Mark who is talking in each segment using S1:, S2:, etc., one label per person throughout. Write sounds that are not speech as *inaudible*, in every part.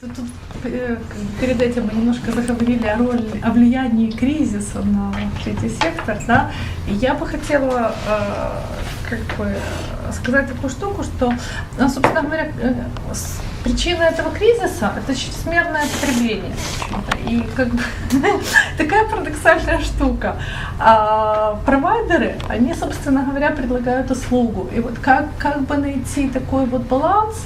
S1: Тут, тут, э, перед этим мы немножко заговорили о роли, о влиянии кризиса на третий сектор, да, и я бы хотела э, как бы сказать такую штуку, что, ну, собственно говоря, э, причина этого кризиса – это чрезмерное потребление. И как бы *laughs* такая парадоксальная штука. А провайдеры, они, собственно говоря, предлагают услугу. И вот как, как бы найти такой вот баланс,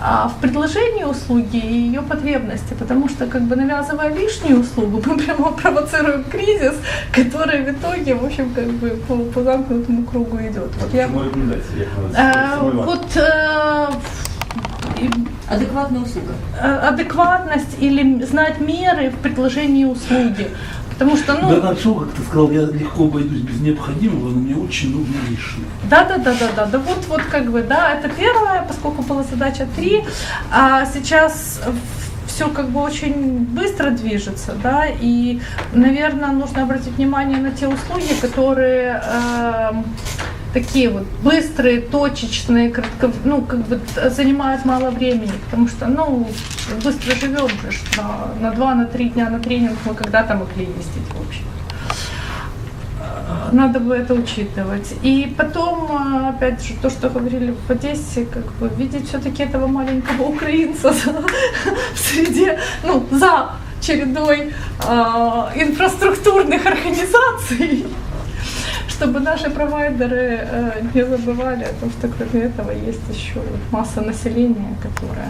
S1: в предложении услуги и ее потребности, потому что как бы навязывая лишнюю услугу, *laughs* мы прямо провоцируем кризис, который в итоге, в общем, как бы по, по замкнутому кругу идет. Вот я
S2: Чому рекомендації, як
S1: э, вот
S3: Адекватная услуга.
S1: э, адекватность или знать меры в предложении услуги. Потому что, ну,
S4: Да, начал, как ты сказал, я легко обойдусь без необходимого, но мне очень нужно лишнее.
S1: Да, да, да, да, да, да, вот, вот как бы, да, это первое, поскольку была задача три, а сейчас все как бы очень быстро движется, да, и, наверное, нужно обратить внимание на те услуги, которые эм, такие вот быстрые, точечные, кратко, ну, как бы занимают мало времени, потому что, ну, быстро живем же ж, на, два, на три дня на тренинг мы когда-то могли ездить, в общем надо бы это учитывать. И потом, а, опять же, то, что говорили в Одессе, как бы видеть все-таки этого маленького украинца *laughs* в среде, ну, за чередой а, инфраструктурных организаций, чтобы наши провайдеры э, не забывали о том, что кроме этого есть еще масса населения, которая